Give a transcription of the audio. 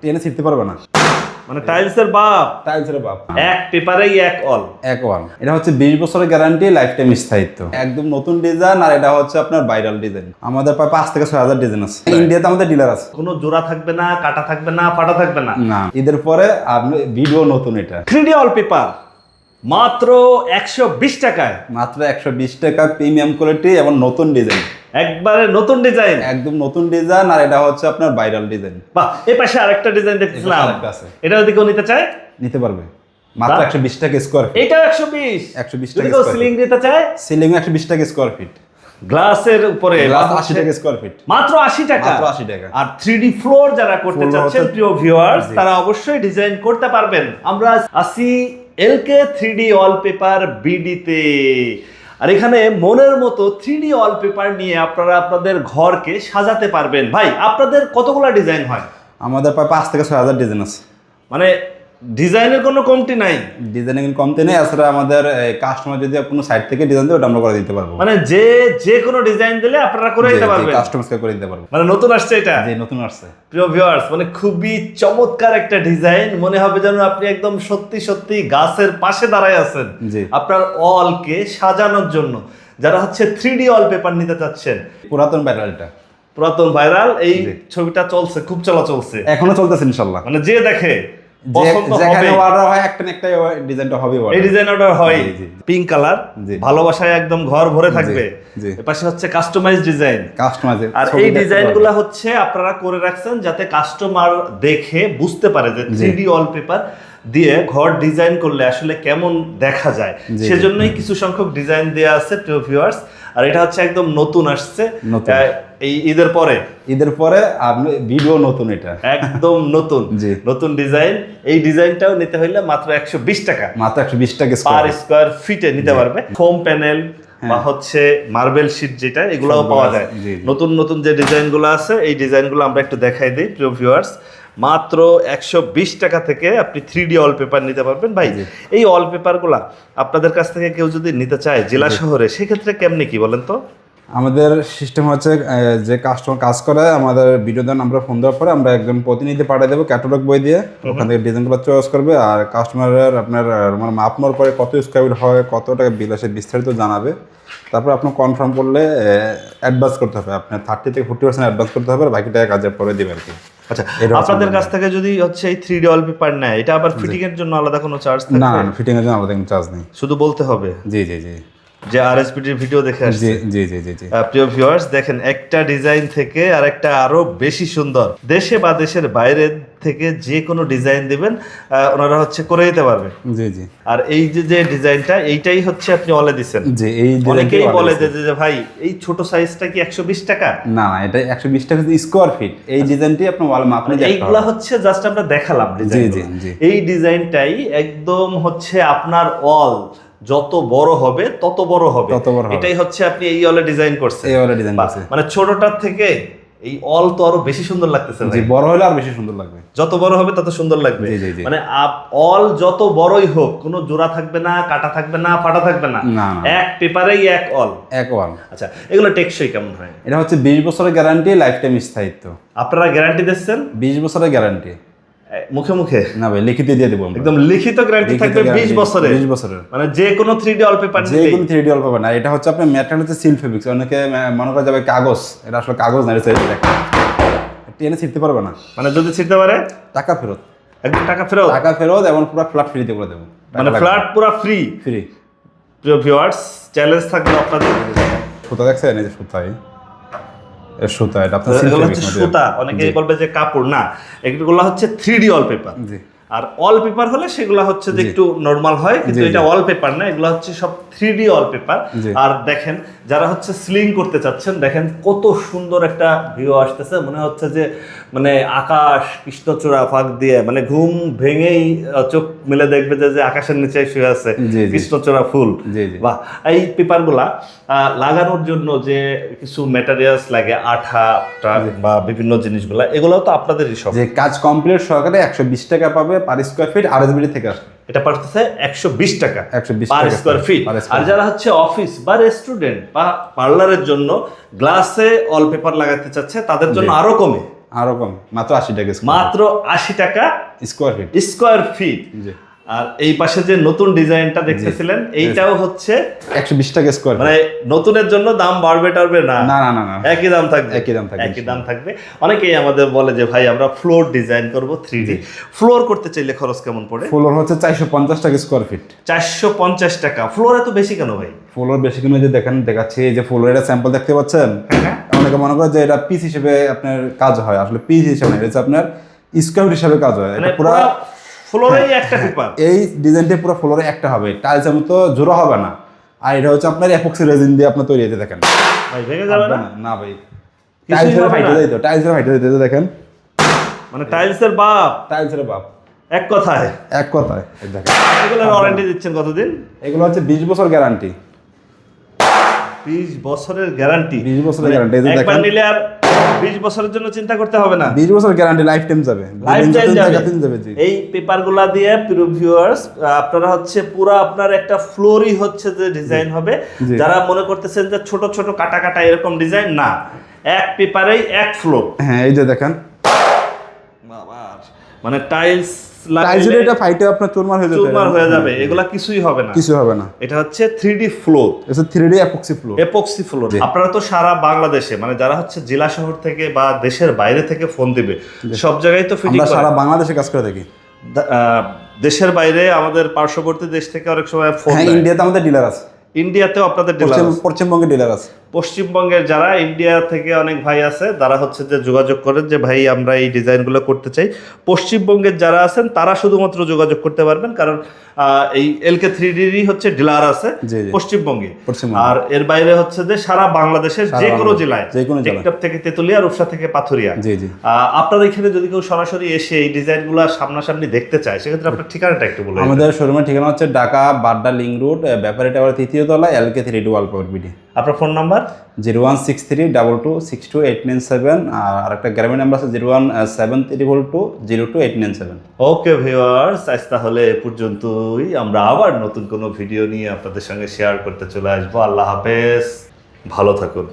টেনে ছিটতে পারবে না। মানে টাইলসের বাপ। টাইলসের বাপ। এক পেপারেই এক অল এক ওয়ান এটা হচ্ছে বিশ বছরের গ্যারান্টি লাইফ টাইম স্থায়িত্ব। একদম নতুন ডিজাইন আর এটা হচ্ছে আপনার ভাইরাল ডিজাইন আমাদের প্রায় পাঁচ থেকে ছয় হাজার ডিজাইন আছে। ইন্ডিয়াতে আমাদের ডিলার আছে। কোনো জোড়া থাকবে না কাটা থাকবে না ফাটা থাকবে না। না। ঈদের পরে আপনি ভিডিও নতুন এটা। থ্রি অল পেপার মাত্র একশো বিশ টাকায়। মাত্র একশো বিশ টাকা প্রিমিয়াম কোয়ালিটি এবং নতুন ডিজাইন একবারে নতুন ডিজাইন। একদম নতুন ডিজাইন আর এটা হচ্ছে আপনার ভাইরাল ডিজাইন। বাহ এই পাশে আরেকটা ডিজাইন দেখতেছিলাম। এটা যদি কেউ নিতে চায়? নিতে পারবে। মাত্র। একশো বিশ টাকা স্কোয়ার ফিট এটাও একশো বিশ। 120 যদি টাকা সিলিং নিতে চায়? সিলিং একশো বিশ টাকা স্কোয়ার ফিট গ্লাসের উপরে। গ্লাস বা আশি টাকা স্কোয়ার ফিট মাত্র আশি টাকা। মাত্র 80 টাকা। আর থ্রি ফ্লোর যারা করতে চাচ্ছেন প্রিয় ভিউয়ার্স তারা অবশ্যই ডিজাইন করতে পারবেন। আমরা আসি L K three D wallpaper বিডিতে আর এখানে মনের মতো থ্রি ডি ওয়ালপেপার নিয়ে আপনারা আপনাদের ঘরকে সাজাতে পারবেন। ভাই আপনাদের কতগুলো ডিজাইন হয়? আমাদের প্রায় পাঁচ থেকে ছয় হাজার ডিজাইন আছে। মানে ডিজাইনের কোনো কমতি নাই। ডিজাইনিং কমতে নেই এছাড়া আমাদের কাস্টমার যদি কোনো সাইড থেকে ডিজাইন দেয় ওটা আমরা করে দিতে পারব। মানে যে যে কোনো ডিজাইন দিলে আপনারা করে দিতে পারবেন। কাস্টমারকে করে দিতে পারব। মানে নতুন আসছে এটা। যে নতুন আসছে। প্রিয় ভিউয়ার্স মানে খুবই চমৎকার একটা ডিজাইন মনে হবে যেন আপনি একদম সত্যি সত্যি গাছের পাশে দাঁড়ায় আছেন। জি। আপনার অলকে সাজানোর জন্য। যারা হচ্ছে থ্রি ডি অল পেপার নিতে চাচ্ছেন। পুরাতন ব্যাটারিটা পুরাতন ভাইরাল এই ছবিটা চলছে খুব চলা চলছে। এখনও চলতেছে ইনশাল্লাহ। মানে যে দেখে যেখানে অর্ডার হয় একটা একটা ডিজাইনটা হবে এই ডিজাইন অর্ডার হয়। জি, জি। পিঙ্ক কালার ভালোবাসায় একদম ঘর ভরে থাকবে। জি। হচ্ছে কাস্টমাইজ ডিজাইন কাস্টমাইজ আর এই ডিজাইন হচ্ছে আপনারা করে রাখছেন যাতে কাস্টমার দেখে বুঝতে পারে যে। থ্রি ওয়ালপেপার দিয়ে ঘর ডিজাইন করলে আসলে কেমন দেখা যায়। সেজন্যই কিছু সংখ্যক ডিজাইন দেওয়া আছে ভিউয়ার্স আর এটা হচ্ছে একদম নতুন আসছে। এই ঈদের পরে? ঈদের পরে আপনি ভিডিও নতুন এটা। একদম নতুন। জি। নতুন ডিজাইন। এই ডিজাইনটাও নিতে হইলে মাত্র একশো বিশ টাকা। মাত্র একশো বিশ টাকা পার স্কোয়ার ফিটে নিতে পারবে। ফোম প্যানেল বা হচ্ছে মার্বেল শিট যেটা এগুলোও পাওয়া যায়। নতুন নতুন যে ডিজাইনগুলো আছে এই ডিজাইনগুলো আমরা একটু দেখাই দিই প্রিয় ভিউয়ার্স মাত্র একশো বিশ টাকা থেকে আপনি থ্রি ডি পেপার নিতে পারবেন। ভাই। এই পেপারগুলা আপনাদের কাছ থেকে কেউ যদি নিতে চায় জেলা শহরে সেক্ষেত্রে কেমনি কি বলেন তো? আমাদের সিস্টেম হচ্ছে যে কাস্টমার কাজ করে আমাদের ভিডিও দেন আমরা ফোন দেওয়ার পরে আমরা একজন প্রতিনিধি পাঠিয়ে দেবো ক্যাটালগ বই দিয়ে। ওখান থেকে ডিজাইনগুলো চয়েস করবে আর কাস্টমারের আপনার মানে মাপ নেওয়ার পরে কত স্কোয়ার হয় কত টাকা বিল আসে বিস্তারিত জানাবে। তারপর আপনার কনফার্ম করলে অ্যাডভান্স করতে হবে। আপনার থার্টি থেকে ফোর্টি পার্সেন্ট অ্যাডভান্স করতে হবে আর বাকি টাকা কাজের পরে দেবে আর কি। আচ্ছা আপনাদের। কাছ থেকে যদি হচ্ছে এই থ্রি ডি পেপার নেয় এটা আবার ফিটিং এর জন্য আলাদা কোনো চার্জ না না ফিটিং এর জন্য আলাদা কোনো চার্জ নেই। শুধু বলতে হবে? জি জি জি। যে আরএসপিটির ভিডিও দেখে আসছে। জি জি জি জি। প্রিয় ভিউয়ার্স দেখেন একটা ডিজাইন থেকে আর একটা আরও বেশি সুন্দর। দেশে বা দেশের বাইরে থেকে যে কোনো ডিজাইন দিবেন ওনারা হচ্ছে করে দিতে পারবে। জি জি। আর এই যে যে ডিজাইনটা এইটাই হচ্ছে আপনি অলে দিচ্ছেন জি এই অনেকেই বলে যে যে ভাই এই ছোট সাইজটা কি একশো বিশ টাকা? না না এটা একশো বিশ টাকা স্কোয়ার ফিট এই ডিজাইনটি আপনার ওয়াল মাপ নিয়ে এইগুলা হচ্ছে জাস্ট আমরা দেখালাম ডিজাইন জি, জি। এই ডিজাইনটাই একদম হচ্ছে আপনার অল যত বড় হবে তত বড় হবে। এটাই হচ্ছে আপনি এই অলে ডিজাইন করছেন। এই ওয়ালে ডিজাইন আছে মানে ছোটটার থেকে এই অল তো আরও বেশি সুন্দর লাগতেছে ভাই। জি বড় হলে আর বেশি সুন্দর লাগবে। যত বড় হবে তত সুন্দর লাগবে। মানে অল যত বড়ই হোক কোনো জোড়া থাকবে না কাটা থাকবে না ফাটা থাকবে না। এক পেপারেই এক অল। এক ওয়াল আচ্ছা এগুলো টেকসই কেমন হয়? এটা হচ্ছে বিশ বছরের গ্যারান্টি লাইফ টাইম স্থায়িত্ব। আপনারা গ্যারান্টি দিচ্ছেন? বিশ বছরের গ্যারান্টি মুখে মুখে? না ভাই লিখিত দিয়ে দেবো একদম লিখিত গ্যারান্টি থাকবে বিশ guarantee, বছরে 20 বছরের। মানে যে কোনো থ্রি ডি অল পেপার যে কোনো থ্রি ডি অল্প পাবে না এটা হচ্ছে আপনার ম্যাটেরিয়াল হচ্ছে সিল ফেব্রিক্স অনেকে মনে করে যাবে কাগজ এটা আসলে কাগজ না এটা টেনে ছিটতে পারবে না। মানে যদি ছিটতে পারে? টাকা ফেরত। একদম টাকা ফেরত? টাকা ফেরত এবং পুরো ফ্ল্যাট ফ্রিতে করে দেবো। মানে ফ্ল্যাট পুরো ফ্রি ফ্রি প্রিয় ভিউয়ার্স চ্যালেঞ্জ থাকবে আপনাদের। সুতা দেখছেন? এই যে এর সুতা এটা আপনার সুতা অনেকে বলবে যে কাপড় না এগুলো হচ্ছে থ্রি ডি ওয়ালপেপার পেপার জি। আর অল পেপার হলে সেগুলো হচ্ছে যে একটু নর্মাল হয় কিন্তু। এটা অল পেপার না এগুলো হচ্ছে সব থ্রি ডি অল পেপার আর দেখেন যারা হচ্ছে স্লিং করতে চাচ্ছেন দেখেন কত সুন্দর একটা ভিউ আসতেছে। মনে হচ্ছে যে মানে আকাশ কৃষ্ণচূড়া ফাঁক দিয়ে মানে ঘুম ভেঙেই চোখ মিলে দেখবে যে যে আকাশের নিচে শুয়ে আছে। কৃষ্ণচূড়া ফুল। বাহ এই পেপারগুলা আহ, লাগানোর জন্য যে কিছু ম্যাটেরিয়ালস লাগে আঠা বা বিভিন্ন জিনিসগুলা এগুলোও তো আপনাদেরই সব যে কাজ কমপ্লিট সহকারে একশো বিশ টাকা পাবে পার স্কোয়ার ফিট আর এসবিডি থেকে আসবে এটা পারতেছে একশো বিশ টাকা। 120 পার স্কোয়ার ফিট আর যারা হচ্ছে অফিস বা রেস্টুরেন্ট বা পার্লারের জন্য গ্লাসে অল পেপার লাগাতে চাচ্ছে তাদের জন্য আরও কমে। আরও কম। মাত্র আশি টাকা মাত্র আশি টাকা স্কোয়ার ফিট স্কোয়ার ফিট আর এই পাশে যে নতুন ডিজাইনটা দেখতেছিলেন এইটাও হচ্ছে একশো বিশ টাকা স্কোয়ার মানে নতুনের জন্য দাম বাড়বে টাড়বে না? না না না একই দাম থাকবে? একই দাম থাকবে, একই দাম থাকবে। অনেকেই আমাদের বলে যে ভাই আমরা ফ্লোর ডিজাইন করব থ্রি ডি ফ্লোর করতে চাইলে খরচ কেমন পড়ে? ফ্লোর হচ্ছে চারশো পঞ্চাশ টাকা স্কোয়ার ফিট চারশো পঞ্চাশ টাকা ফ্লোর এত বেশি কেন ভাই? ফ্লোর বেশি কেন? যে দেখেন দেখাচ্ছি এই যে ফ্লোর এটা স্যাম্পল দেখতে পাচ্ছেন? হ্যাঁ। অনেকে মনে করে যে এটা পিস হিসেবে আপনার কাজ হয়। আসলে পিস হিসেবে না এটা হচ্ছে আপনার স্কোয়ার হিসেবে কাজ হয়। মানে এটা পুরো পুরো ফ্লোরেই একটা পেপার এই ডিজাইনটা পুরো ফ্লোরে একটা হবে। টাইলসের মতো জোড়া হবে না। আর এটা হচ্ছে আপনার এপক্সি রেজিন দিয়ে আপনার তৈরি হতে দেখেন। ভাই ভেঙে যাবে না? না ভাই। টাইলসের ফাইটে না? টাইলসের ফাইটে দিতে দেখেন। মানে টাইলসের বাপ। টাইলসের বাপ। এক কথায়। এক কথায় দেখেন। এগুলোর ওয়ারেন্টি দিচ্ছেন কতদিন? এগুলো হচ্ছে বিশ বছর গ্যারান্টি বিশ বছরের গ্যারান্টি 20 বছরের একবার নিলে আর বিশ বছরের জন্য চিন্তা করতে হবে না। বিশ বছর গ্যারান্টি লাইফ টাইম যাবে। লাইফ টাইম যাবে এই পেপারগুলা দিয়ে প্রিয় ভিউয়ার্স আপনারা হচ্ছে পুরো আপনার একটা ফ্লোরই হচ্ছে যে ডিজাইন হবে। যারা মনে করতেছেন যে ছোট ছোট কাটা কাটা এরকম ডিজাইন না। এক পেপারেই এক ফ্লোর হ্যাঁ এই যে দেখেন। মানে টাইলস টাইলসের এটা ফাইটে আপনার চুরমার হয়ে যাবে চুরমার হয়ে যাবে এগুলা কিছুই হবে না। কিছু হবে না। এটা হচ্ছে থ্রি ফ্লোর এটা three epoxy floor epoxy floor আপনারা তো সারা বাংলাদেশে মানে যারা হচ্ছে জেলা শহর থেকে বা দেশের বাইরে থেকে ফোন দিবে সব জায়গায় তো ফিটিং আমরা সারা বাংলাদেশে কাজ করে থাকি। দেশের বাইরে আমাদের পার্শ্ববর্তী দেশ থেকে অনেক সময় ফোন হ্যাঁ ইন্ডিয়াতে আমাদের ডিলার আছে। ইন্ডিয়াতেও আপনাদের ডিলার পশ্চিমবঙ্গে ডিলার আছে। পশ্চিমবঙ্গের যারা ইন্ডিয়া থেকে অনেক ভাই আছে তারা হচ্ছে যে যোগাযোগ করেন যে ভাই আমরা এই ডিজাইনগুলো করতে চাই। পশ্চিমবঙ্গের যারা আছেন তারা শুধুমাত্র যোগাযোগ করতে পারবেন কারণ আহ, এই এলকে থ্রি ডিরই হচ্ছে ডিলার আছে। পশ্চিমবঙ্গে। আর এর বাইরে হচ্ছে যে সারা বাংলাদেশের যে কোনো জেলায় যে কোনো জেলায়। টেকটপ থেকে তেতুলিয়া রূপসা থেকে পাথুরিয়া। জি জি। আপনার এখানে যদি কেউ সরাসরি এসে এই ডিজাইনগুলো সামনাসামনি দেখতে চায় সেক্ষেত্রে আপনার ঠিকানাটা একটু বলুন আমাদের শোরুমের ঠিকানা হচ্ছে Dhaka Badda link road Bepari tower তৃতীয় তলা LK three D wall power BD আপনার phone number? Zero one six three double two six two eight nine seven আর একটা গ্রামের নাম্বার আছে zero one seven triple two zero two eight nine seven. Okay viewers আজ তাহলে এ পর্যন্তই। আমরা আবার নতুন কোনো ভিডিও নিয়ে আপনাদের সঙ্গে শেয়ার করতে চলে আসব। আল্লাহ হাফেজ। ভালো থাকুন।